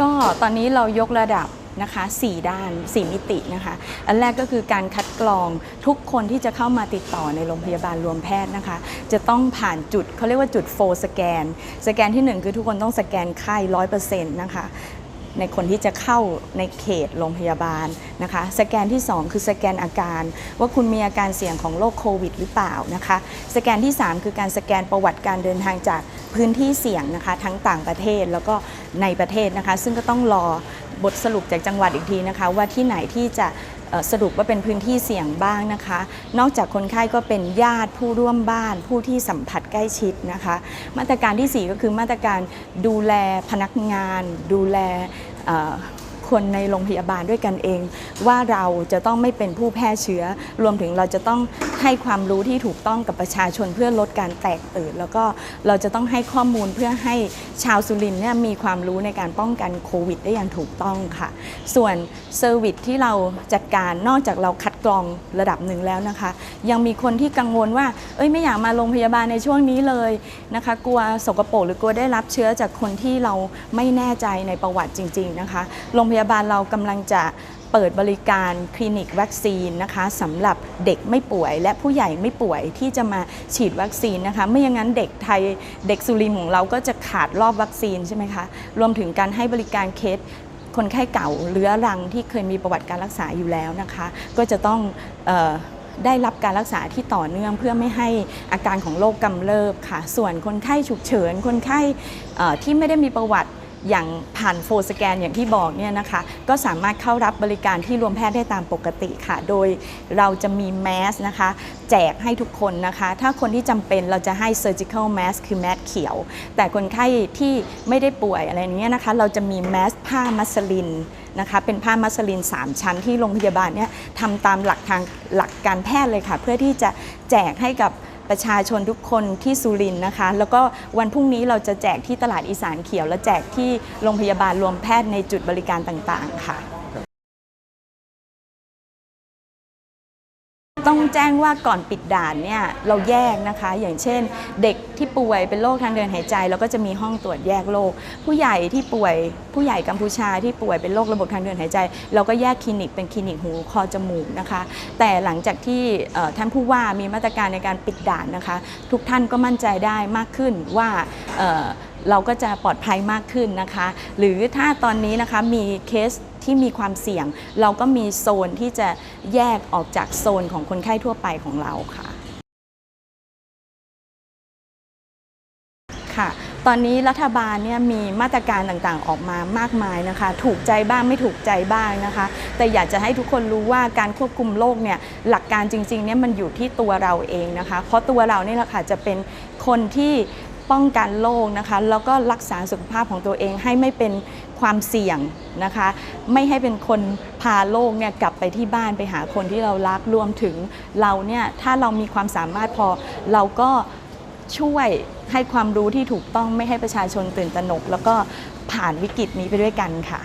ก็ตอนนี้เรายกระดับนะคะ4ด้าน 4 มิตินะคะ อันแรกก็คือการคัดกรองทุกคนที่จะเข้ามาติดต่อในโรงพยาบาลรวมแพทย์นะคะ จะต้องผ่านจุดเขาเรียกว่าจุดโฟสแกน สแกนที่ 1 คือทุกคนต้องสแกนไข้ร้อยเปอร์เซ็นต์นะคะ ในคนที่จะเข้าในเขตโรงพยาบาลนะคะสแกนที่ 2 คือสแกนอาการ ว่าคุณมีอาการเสี่ยงของโรคโควิดหรือเปล่านะคะสแกนที่ 3 คือการสแกนประวัติการเดินทางจากพื้นที่เสี่ยงนะคะทั้งต่างประเทศแล้วก็ในประเทศนะคะ ซึ่งก็ต้องรอบทสรุปจากจังหวัดอีกทีนะคะ ว่าที่ไหนที่จะสรุปว่าเป็นพื้นที่เสี่ยงบ้างนะคะ นอกจากคนไข้ก็เป็นญาติผู้ร่วมบ้าน ผู้ที่สัมผัสใกล้ชิดนะคะ มาตรการทีสี่4 ก็คือมาตรการดูแลพนักงาน ดูแล คนในโรงพยาบาลด้วยกันเอง ว่าเราจะต้องไม่เป็นผู้แพร่เชื้อ รวมถึงเราจะต้องให้ความรู้ที่ถูกต้องกับประชาชนเพื่อลดการแตกตื่น แล้วก็เราจะต้องให้ข้อมูลเพื่อให้ชาวสุรินทร์เนี่ยมีความรู้ในการป้องกันโควิด ได้อย่างถูกต้องค่ะ ส่วนเซอร์วิสที่เราจัดการนอกจากเราคัด กรองระดับหนึ่งแล้วนะคะ ยังมีคนที่กังวลว่า เอ้ยไม่อยากมาโรงพยาบาลในช่วงนี้เลยนะคะ กลัวสกปรกหรือกลัวได้รับเชื้อจากคนที่เราไม่แน่ใจในประวัติจริง ๆนะคะ โรงพยาบาลเรากำลังจะเปิดบริการคลินิกวัคซีนนะคะสำหรับเด็กไม่ป่วย และผู้ใหญ่ไม่ป่วยที่จะมาฉีดวัคซีนนะคะไม่อย่างนั้นเด็กไทยเด็กสุรินของเราก็จะขาดรอบวัคซีนใช่ไหมคะรวมถึงการให้บริการเคส คนไข้เก่าเรื้อรังที่เคยมีประวัติการรักษาอยู่แล้วนะคะ ก็จะต้องออได้รับการรักษาที่ต่อเนื่องเพื่อไม่ให้อาการของโรคกำเริบค่ะ ส่วนคนไข้ฉุกเฉิน คนไข้ที่ไม่ได้มีประวัติ อย่างผ่านโฟสแกนอย่างที่บอกเนี่ยนะคะก็สามารถเข้ารับบริการที่รวมแพทย์ได้ตามปกติค่ะ โดยเราจะมีแมสนะคะแจกให้ทุกคนนะคะ ถ้าคนที่จำเป็นเราจะให้ surgical mask คือแมสเขียว แต่คนไข้ที่ไม่ได้ป่วยอะไรเงี้ยนะคะ เราจะมีแมสผ้ามัสลินนะคะ เป็นผ้ามัสลิน 3 ชั้นที่โรงพยาบาลเนี่ยทำตามหลักทางหลักการแพทย์เลยค่ะ เพื่อที่จะแจกให้กับ ประชาชนทุกคนที่สุรินนะคะ แล้วก็วันพรุ่งนี้เราจะแจกที่ตลาดอีสานเขียว และแจกที่โรงพยาบาลรวมแพทย์ในจุดบริการต่างๆค่ะ ต้องแจ้งว่าก่อนปิดด่านเนี่ยเราแยกนะคะ อย่างเช่น เด็กที่ป่วยเป็นโรคทางเดินหายใจเราก็จะมีห้องตรวจแยกโรคผู้ใหญ่ที่ป่วยผู้ใหญ่กัมพูชาที่ป่วยเป็นโรคระบบทางเดินหายใจ เราก็แยกคลินิกเป็นคลินิกหูคอจมูกนะคะ แต่หลังจากที่ท่านผู้ว่ามีมาตรการในการปิดด่านนะคะ ทุกท่านก็มั่นใจได้มากขึ้นว่า เราก็จะปลอดภัยมากขึ้นนะคะ หรือถ้าตอนนี้นะคะมีเคสที่มีความเสี่ยง เราก็มีโซนที่จะแยกออกจากโซนของคนไข้ทั่วไปของเราค่ะค่ะตอนนี้รัฐบาลเนี่ยมีมาตรการต่างๆออกมามากมายนะคะ ถูกใจบ้างไม่ถูกใจบ้างนะคะ แต่อยากจะให้ทุกคนรู้ว่าการควบคุมโรคเนี่ยหลักการจริงๆเนี่ยมันอยู่ที่ตัวเราเองนะคะ เพราะตัวเราเนี่ยแหละค่ะจะเป็นคนที่ ป้องกันโรคนะคะ แล้วก็รักษาสุขภาพของตัวเองให้ไม่เป็นความเสี่ยงนะคะ ไม่ให้เป็นคนพาโรคเนี่ยกลับไปที่บ้านไปหาคนที่เรารักรวมถึงเราเนี่ยถ้าเรามีความสามารถพอเราก็ช่วยให้ความรู้ที่ถูกต้องไม่ให้ประชาชนตื่นตระหนก แล้วก็ผ่านวิกฤตนี้ไปด้วยกันค่ะ